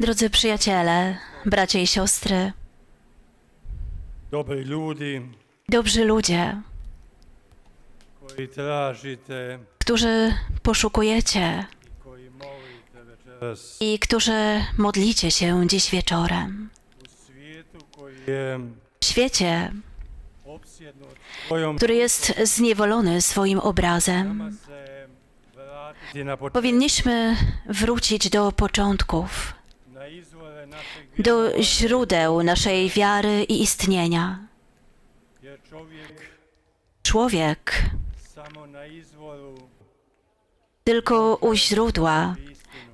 Drodzy przyjaciele, bracia i siostry, dobrzy ludzie, którzy poszukujecie. I którzy modlicie się dziś wieczorem. W świecie, który jest zniewolony swoim obrazem, powinniśmy wrócić do początków, do źródeł naszej wiary i istnienia. čovjek Człowiek tylko u źródła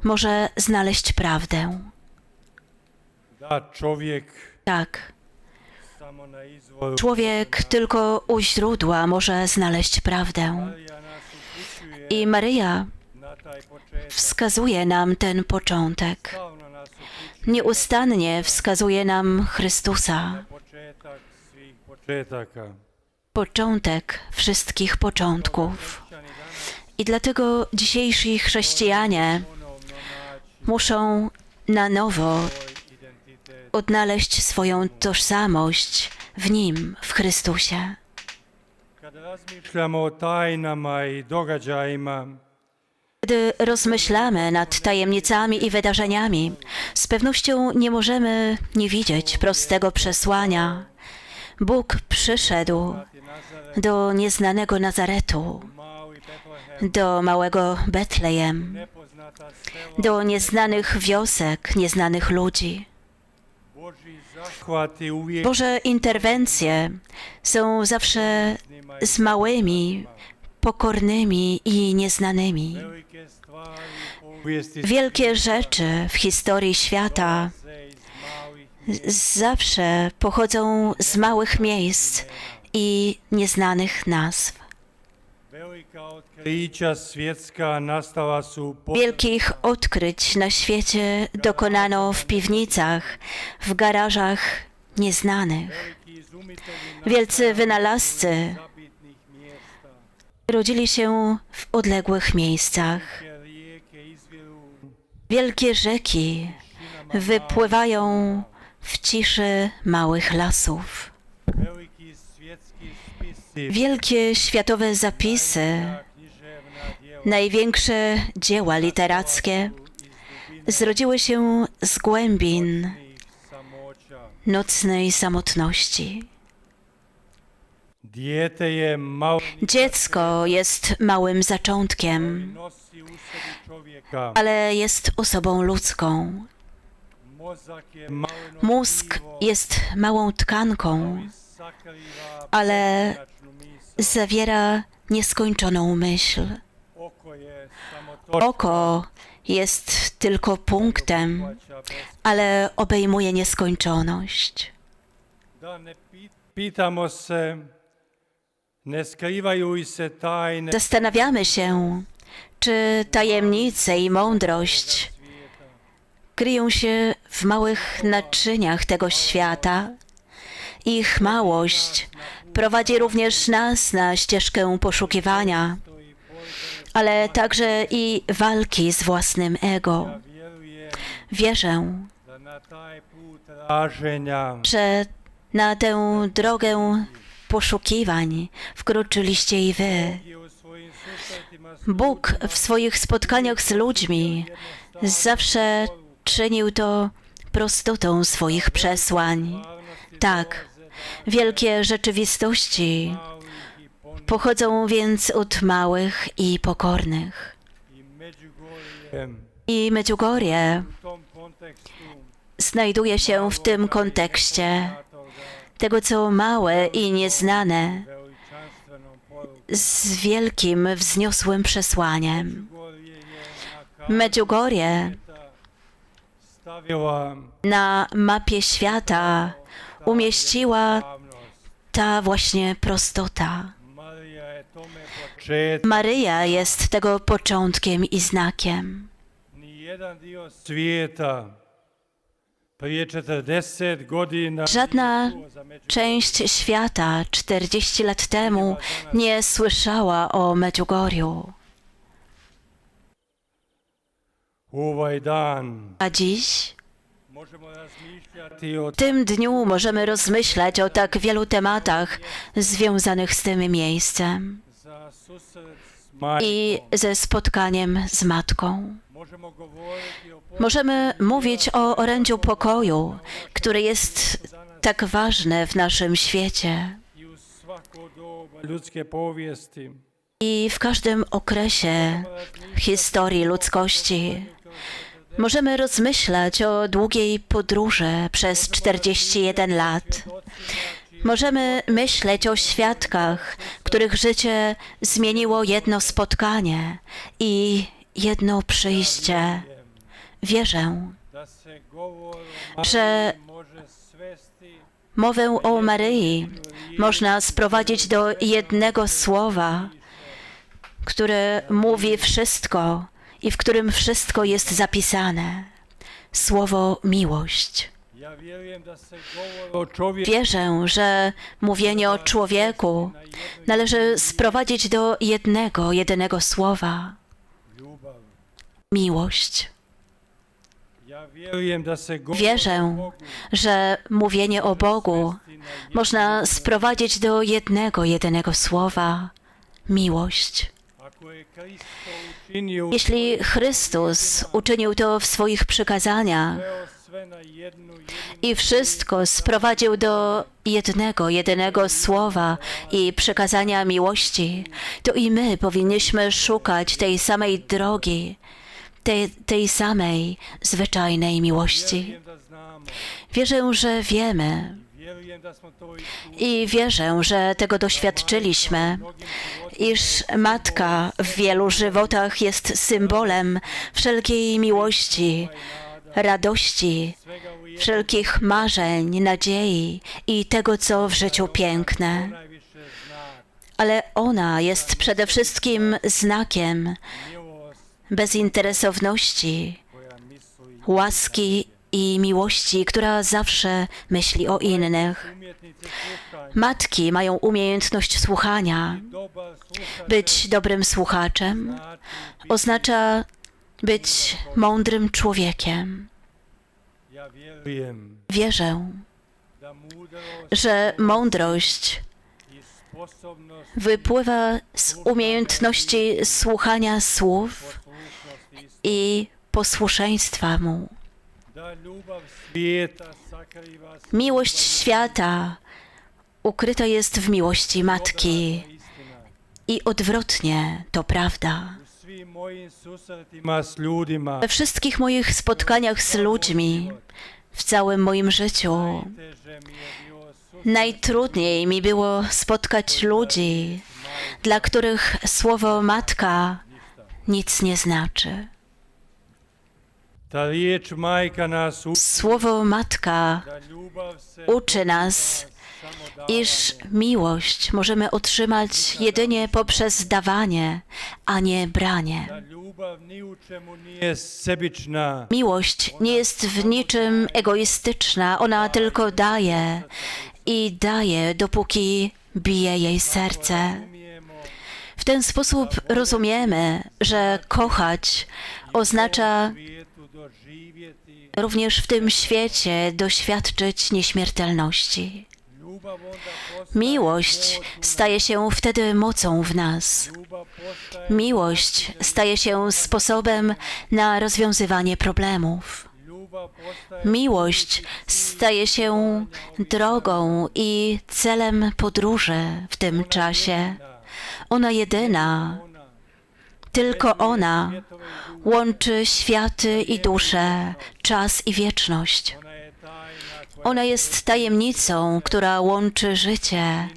może znaleźć prawdę. Tak, człowiek tylko u źródła może znaleźć prawdę. I Maryja. Wskazuje nam ten początek. Nieustannie wskazuje nam Chrystusa, początek wszystkich początków. I dlatego dzisiejsi chrześcijanie muszą na nowo odnaleźć swoją tożsamość w Nim, w Chrystusie. Kada razmišljamo o tajnama i Gdy rozmyślamy nad tajemnicami i wydarzeniami, z pewnością nie możemy nie widzieć prostego przesłania. Bóg przyszedł do nieznanego Nazaretu, do małego Betlejem, do nieznanych wiosek, nieznanych ludzi. Boże interwencje są zawsze z małymi, pokornymi i nieznanymi. Wielkie rzeczy w historii świata zawsze pochodzą z małych miejsc i nieznanych nazw. Wielkich odkryć na świecie dokonano w piwnicach, w garażach nieznanych. Wielcy wynalazcy. Rodzili się w odległych miejscach. Wielkie rzeki wypływają w ciszy małych lasów. Wielkie światowe zapisy, największe dzieła literackie zrodziły się z głębin nocnej samotności. Dziecko jest małym zaczątkiem, ale jest osobą ludzką. Mózg jest małą tkanką, ale zawiera nieskończoną myśl. Oko jest tylko punktem, ale obejmuje nieskończoność. Da ne Zastanawiamy się, czy tajemnice i mądrość kryją się w małych naczyniach tego świata. Ich małość prowadzi również nas na ścieżkę poszukiwania, ale także i walki z własnym ego. Wierzę, że na tę drogę poszukiwań wkroczyliście i wy. Bóg w swoich spotkaniach z ludźmi zawsze czynił to prostotą swoich przesłań. Tak, wielkie rzeczywistości pochodzą więc od małych i pokornych. i Medjugorje znajduje się w tym kontekście tego, co małe i nieznane, z wielkim, wzniosłym przesłaniem. Medjugorje na mapie świata umieściła ta właśnie prostota. Maryja jest tego początkiem i znakiem. Żadna część świata 40 lat temu nie słyszała o Medjugorju. A dziś, w tym dniu, możemy rozmyślać o tak wielu tematach związanych z tym miejscem i ze spotkaniem z Matką. Możemy mówić o orędziu pokoju, który jest tak ważny w naszym świecie i w każdym okresie historii ludzkości. Możemy rozmyślać o długiej podróży przez 41 lat. Możemy myśleć o świadkach, których życie zmieniło jedno spotkanie i jedno przyjście. Wierzę, że mowę o Maryi można sprowadzić do jednego słowa, które mówi wszystko i w którym wszystko jest zapisane. Słowo miłość. Wierzę, że mówienie o człowieku należy sprowadzić do jednego, jedynego słowa. Miłość. Wierzę, że mówienie o Bogu można sprowadzić do jednego, jedynego słowa miłość. Jeśli Chrystus uczynił to w swoich przykazaniach i wszystko sprowadził do jednego, jedynego słowa i przekazania miłości, to i my powinniśmy szukać tej samej drogi, tej, tej samej zwyczajnej miłości. Wierzę, że wiemy i wierzę, że tego doświadczyliśmy, iż matka w wielu żywotach jest symbolem wszelkiej miłości, radości, wszelkich marzeń, nadziei i tego, co w życiu piękne. Ale ona jest przede wszystkim znakiem bezinteresowności, łaski i miłości, która zawsze myśli o innych. Matki mają umiejętność słuchania. Być dobrym słuchaczem oznacza być mądrym człowiekiem. Wierzę, że mądrość wypływa z umiejętności słuchania słów i posłuszeństwa mu. Miłość świata ukryta jest w miłości matki i odwrotnie to prawda. We wszystkich moich spotkaniach z ludźmi, w całym moim życiu, najtrudniej mi było spotkać ludzi, dla których słowo matka nic nie znaczy. Ta riječ majka nas uči Słowo matka uczy nas, iż miłość możemy otrzymać jedynie poprzez dawanie, a nie branie. Miłość nie jest w niczym egoistyczna, ona tylko daje i daje, dopóki bije jej serce. W ten sposób rozumiemy, że kochać oznacza również w tym świecie doświadczyć nieśmiertelności. Miłość staje się wtedy mocą w nas. Miłość staje się sposobem na rozwiązywanie problemów. Miłość staje się drogą i celem podróży w tym czasie. Ona jedyna, tylko ona. Łączy światy i dusze, czas i wieczność. ona jest tajemnicą, która łączy życie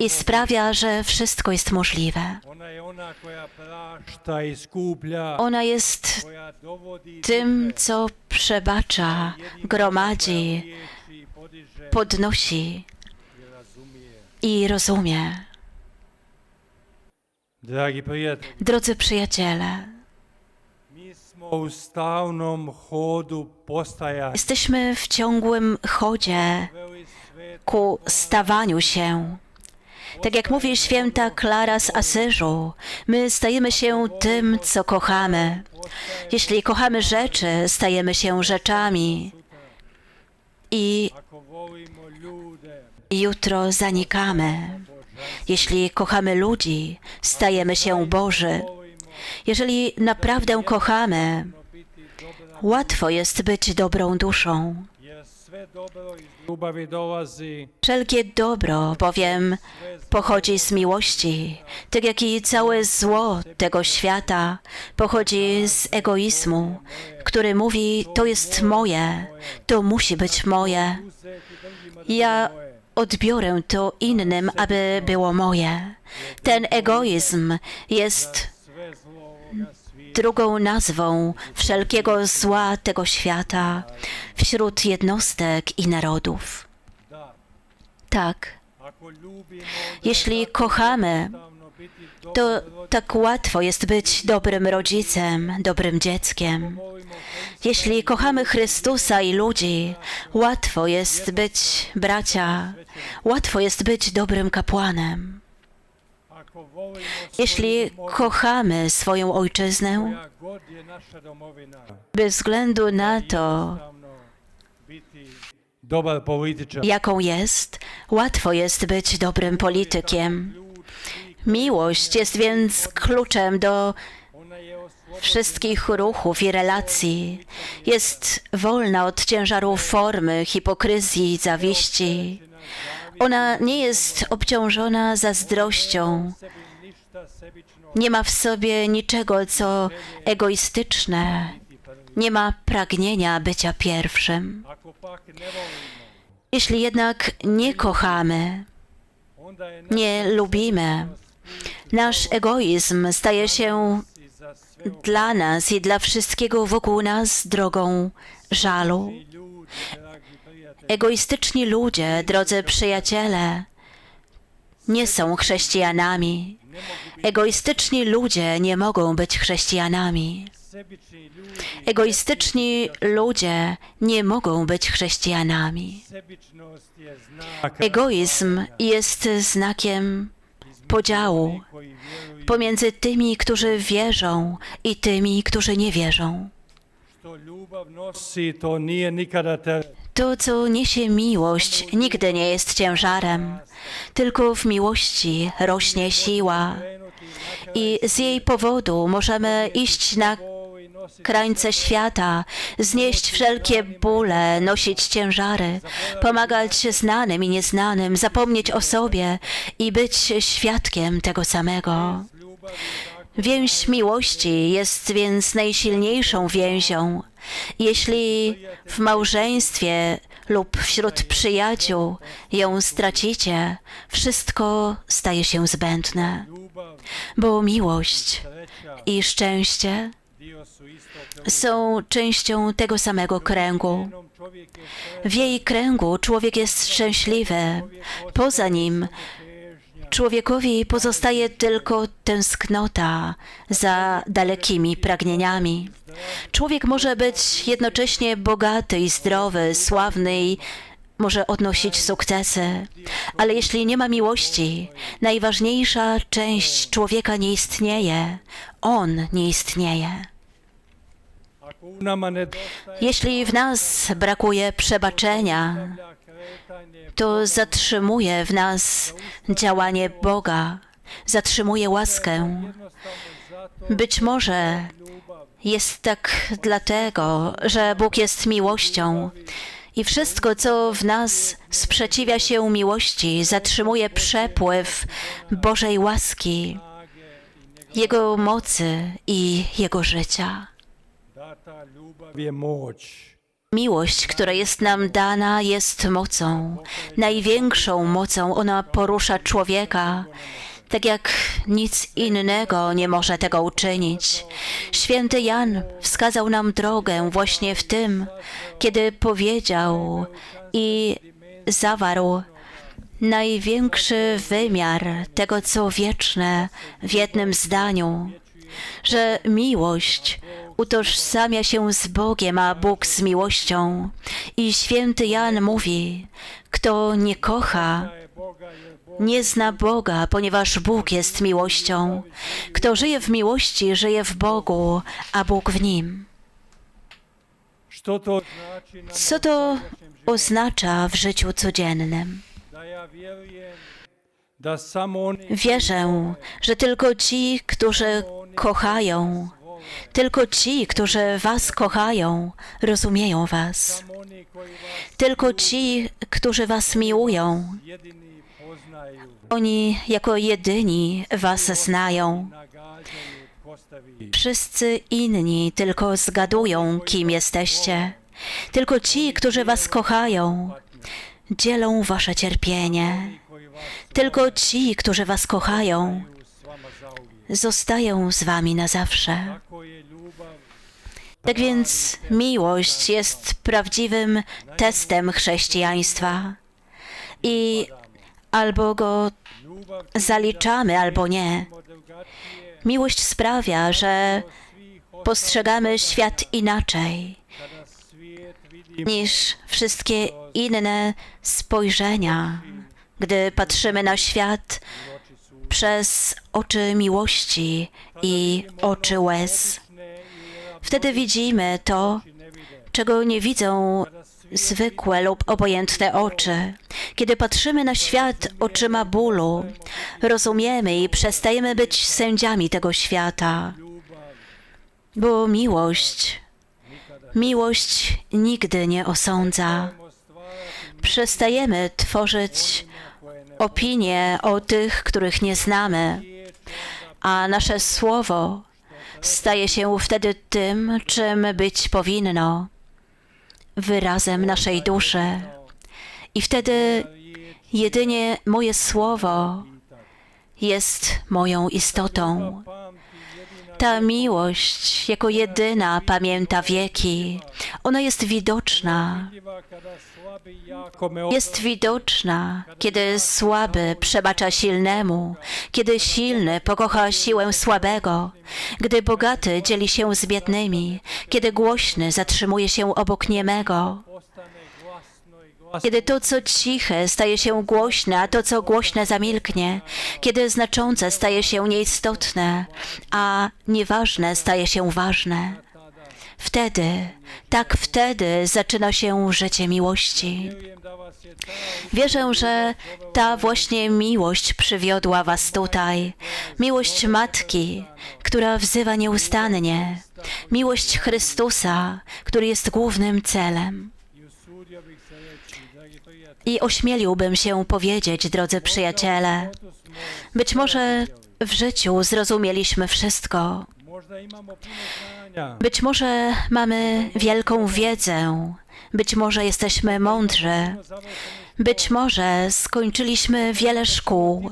i sprawia, że wszystko jest możliwe. ona jest tym, co przebacza, gromadzi, podnosi i rozumie. Drodzy przyjaciele, jesteśmy w ciągłym chodzie ku stawaniu się. Tak jak mówi święta Klara z Asyżu, my stajemy się tym, co kochamy. Jeśli kochamy rzeczy, stajemy się rzeczami. I jutro zanikamy. Jeśli kochamy ludzi, stajemy się Boży. Jeżeli naprawdę kochamy, łatwo jest być dobrą duszą. Wszelkie dobro bowiem pochodzi z miłości, tak jak i całe zło tego świata pochodzi z egoizmu, który mówi: To jest moje, to musi być moje. Ja odbiorę to innym, aby było moje. Ten egoizm jest drugą nazwą wszelkiego zła tego świata wśród jednostek i narodów. Tak. Jeśli kochamy, to tak łatwo jest być dobrym rodzicem, dobrym dzieckiem. Jeśli kochamy Chrystusa i ludzi, łatwo jest być bracia, łatwo jest być dobrym kapłanem. Jeśli kochamy swoją ojczyznę, bez względu na to, jaką jest, łatwo jest być dobrym politykiem. Miłość jest więc kluczem do wszystkich ruchów i relacji. Jest wolna od ciężaru formy, hipokryzji, zawiści. Ona nie jest obciążona zazdrością. Nie ma w sobie niczego, co egoistyczne. Nie ma pragnienia bycia pierwszym. Jeśli jednak nie kochamy, nie lubimy, nasz egoizm staje się dla nas i dla wszystkiego wokół nas drogą żalu. Egoistyczni ludzie, drodzy przyjaciele, nie są chrześcijanami. Egoistyczni ludzie nie mogą być chrześcijanami. Egoistyczni ludzie nie mogą być chrześcijanami. Egoizm jest znakiem podziału pomiędzy tymi, którzy wierzą i tymi, którzy nie wierzą. To co niesie miłość, nigdy nie jest ciężarem, tylko w miłości rośnie siła i z jej powodu możemy iść na krańce świata, znieść wszelkie bóle, nosić ciężary, pomagać znanym i nieznanym, zapomnieć o sobie i być świadkiem tego samego. Więź miłości jest więc najsilniejszą więzią. Jeśli w małżeństwie lub wśród przyjaciół ją stracicie, wszystko staje się zbędne, bo miłość i szczęście są częścią tego samego kręgu. W jej kręgu człowiek jest szczęśliwy. Poza nim człowiekowi pozostaje tylko tęsknota za dalekimi pragnieniami. Człowiek może być jednocześnie bogaty i zdrowy, sławny i może odnosić sukcesy, ale jeśli nie ma miłości, najważniejsza część człowieka nie istnieje. On nie istnieje. Jeśli w nas brakuje przebaczenia, to zatrzymuje w nas działanie Boga, zatrzymuje łaskę. Być może jest tak dlatego, że Bóg jest miłością i wszystko, co w nas sprzeciwia się miłości, zatrzymuje przepływ Bożej łaski, Jego mocy i Jego życia. Miłość, która jest nam dana, jest mocą, największą mocą. Ona porusza człowieka, tak jak nic innego nie może tego uczynić. Święty Jan wskazał nam drogę właśnie w tym, kiedy powiedział i zawarł największy wymiar tego, co wieczne w jednym zdaniu, że miłość utożsamia się z Bogiem, a Bóg z miłością. I święty Jan mówi, kto nie kocha, nie zna Boga, ponieważ Bóg jest miłością. Kto żyje w miłości, żyje w Bogu, a Bóg w nim. Co to oznacza w życiu codziennym? Wierzę, że tylko ci, którzy kochają, tylko ci, którzy Was kochają, rozumieją Was. Tylko ci, którzy Was miłują, oni jako jedyni Was znają. Wszyscy inni tylko zgadują, kim jesteście. Tylko ci, którzy Was kochają, dzielą Wasze cierpienie. Tylko ci, którzy Was kochają, zostają z Wami na zawsze. Tak więc miłość jest prawdziwym testem chrześcijaństwa. I albo go zaliczamy, albo nie. Miłość sprawia, że postrzegamy świat inaczej niż wszystkie inne spojrzenia, gdy patrzymy na świat przez oczy miłości i oczy łez. Wtedy widzimy to, czego nie widzą zwykłe lub obojętne oczy. Kiedy patrzymy na świat oczyma bólu, rozumiemy i przestajemy być sędziami tego świata, bo miłość, miłość nigdy nie osądza. Przestajemy tworzyć opinie o tych, których nie znamy, a nasze słowo staje się wtedy tym, czym być powinno, wyrazem naszej duszy. I wtedy jedynie moje słowo jest moją istotą. Ta miłość jako jedyna pamięta wieki. Ona jest widoczna. Jest widoczna, kiedy słaby przebacza silnemu, kiedy silny pokocha siłę słabego, gdy bogaty dzieli się z biednymi, kiedy głośny zatrzymuje się obok niemego, kiedy to, co ciche, staje się głośne, a to, co głośne, zamilknie, kiedy znaczące staje się nieistotne, a nieważne staje się ważne. Wtedy, tak wtedy zaczyna się życie miłości. Wierzę, że ta właśnie miłość przywiodła Was tutaj. Miłość Matki, która wzywa nieustannie. Miłość Chrystusa, który jest głównym celem. I ośmieliłbym się powiedzieć, drodzy przyjaciele, być może w życiu zrozumieliśmy wszystko. Być może mamy wielką wiedzę. Być może jesteśmy mądrzy. Być może skończyliśmy wiele szkół.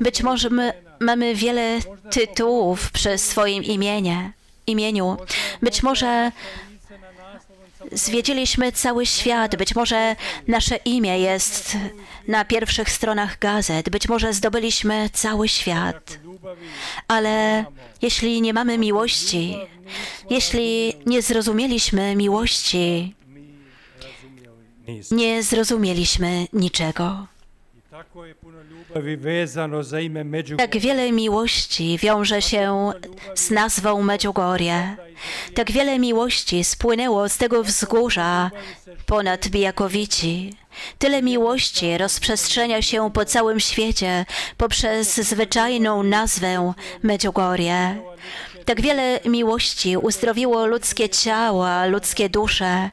Być może my mamy wiele tytułów przy swoim imienie, imieniu. Być może zwiedziliśmy cały świat. Być może nasze imię jest na pierwszych stronach gazet. Być może zdobyliśmy cały świat. Ale jeśli nie mamy miłości, jeśli nie zrozumieliśmy miłości, nie zrozumieliśmy niczego. Tak wiele miłości wiąże się z nazwą Medjugorje. Tak wiele miłości spłynęło z tego wzgórza ponad Bijakowici. Tyle miłości rozprzestrzenia się po całym świecie poprzez zwyczajną nazwę Medjugorje. Tak wiele miłości uzdrowiło ludzkie ciała, ludzkie dusze.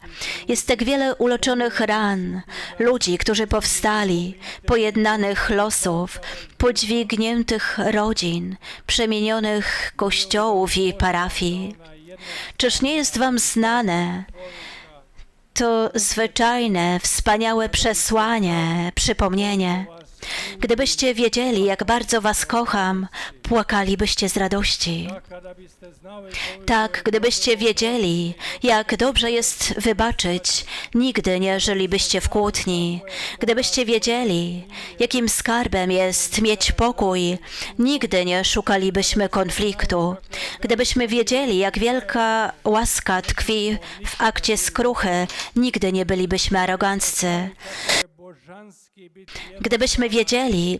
Jest tak wiele uleczonych ran, ludzi, którzy powstali, pojednanych losów, podźwigniętych rodzin, przemienionych kościołów i parafii. Czyż nie jest wam znane to zwyczajne, wspaniałe przesłanie, przypomnienie? Gdybyście wiedzieli, jak bardzo was kocham, płakalibyście z radości. Tak, gdybyście wiedzieli, jak dobrze jest wybaczyć, nigdy nie żylibyście w kłótni. Gdybyście wiedzieli, jakim skarbem jest mieć pokój, nigdy nie szukalibyśmy konfliktu. Gdybyśmy wiedzieli, jak wielka łaska tkwi w akcie skruchy, nigdy nie bylibyśmy aroganccy. Gdybyśmy wiedzieli,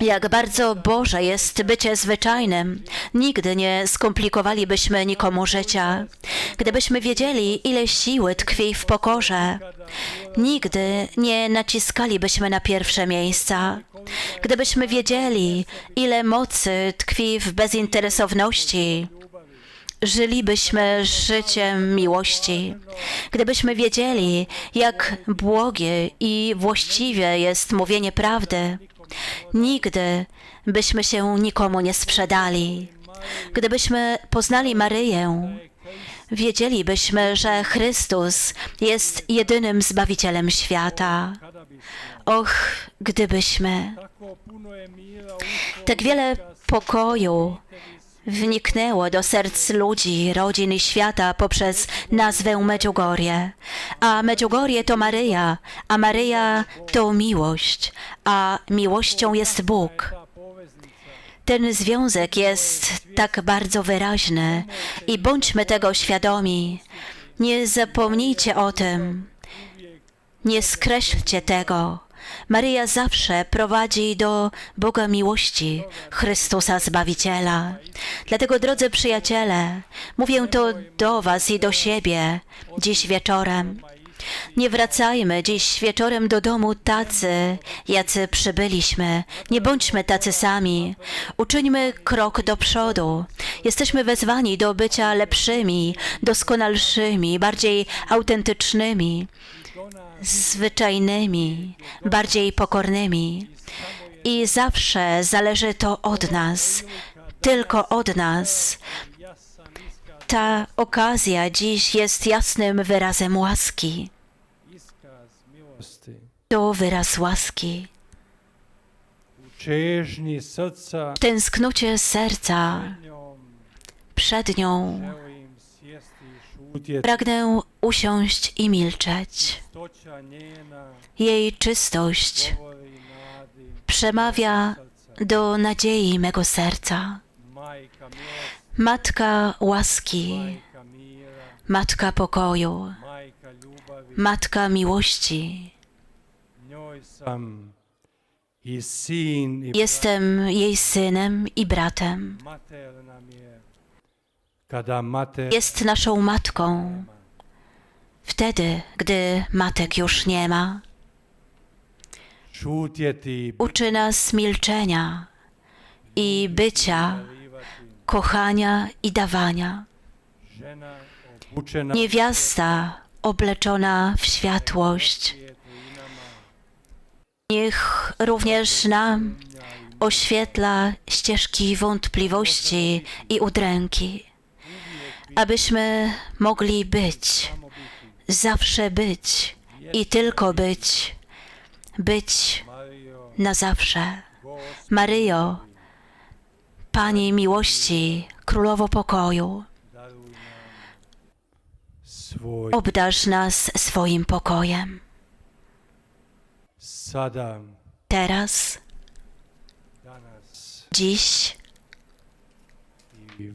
jak bardzo Boże jest bycie zwyczajnym, nigdy nie skomplikowalibyśmy nikomu życia. Gdybyśmy wiedzieli, ile siły tkwi w pokorze, nigdy nie naciskalibyśmy na pierwsze miejsca. Gdybyśmy wiedzieli, ile mocy tkwi w bezinteresowności, żylibyśmy życiem miłości. Gdybyśmy wiedzieli, jak błogie i właściwie jest mówienie prawdy, nigdy byśmy się nikomu nie sprzedali. Gdybyśmy poznali Maryję, wiedzielibyśmy, że Chrystus jest jedynym Zbawicielem świata. Och, gdybyśmy tak wiele pokoju wniknęło do serc ludzi, rodzin i świata poprzez nazwę Medjugorje. A Medjugorje to Maryja, a Maryja to miłość, a miłością jest Bóg. Ten związek jest tak bardzo wyraźny i bądźmy tego świadomi. Nie zapomnijcie o tym. Nie skreślcie tego. Maryja zawsze prowadzi do Boga miłości, Chrystusa Zbawiciela. Dlatego, drodzy przyjaciele, mówię to do Was i do siebie dziś wieczorem. Nie wracajmy dziś wieczorem do domu tacy, jacy przybyliśmy. Nie bądźmy tacy sami. Uczyńmy krok do przodu. Jesteśmy wezwani do bycia lepszymi, doskonalszymi, bardziej autentycznymi, zwyczajnymi, bardziej pokornymi. I zawsze zależy to od nas, tylko od nas. Ta okazja dziś jest jasnym wyrazem łaski. To wyraz łaski. W tęsknocie serca przed nią pragnę usiąść i milczeć. Jej czystość przemawia do nadziei mego serca. Matka łaski, matka pokoju, matka miłości. Jestem jej synem i bratem. mater nam je kada mater Jest naszą matką wtedy, gdy matek już nie ma. Uczy nas milczenia i bycia, kochania i dawania. Niewiasta obleczona w światłość. Niech również nam oświetla ścieżki wątpliwości i udręki, abyśmy mogli być, zawsze być i tylko być, być na zawsze. Maryjo, Pani miłości, Królowo pokoju, obdarz nas swoim pokojem. Teraz, dziś i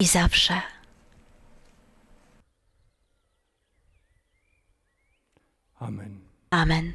i zawsze. amen Amen.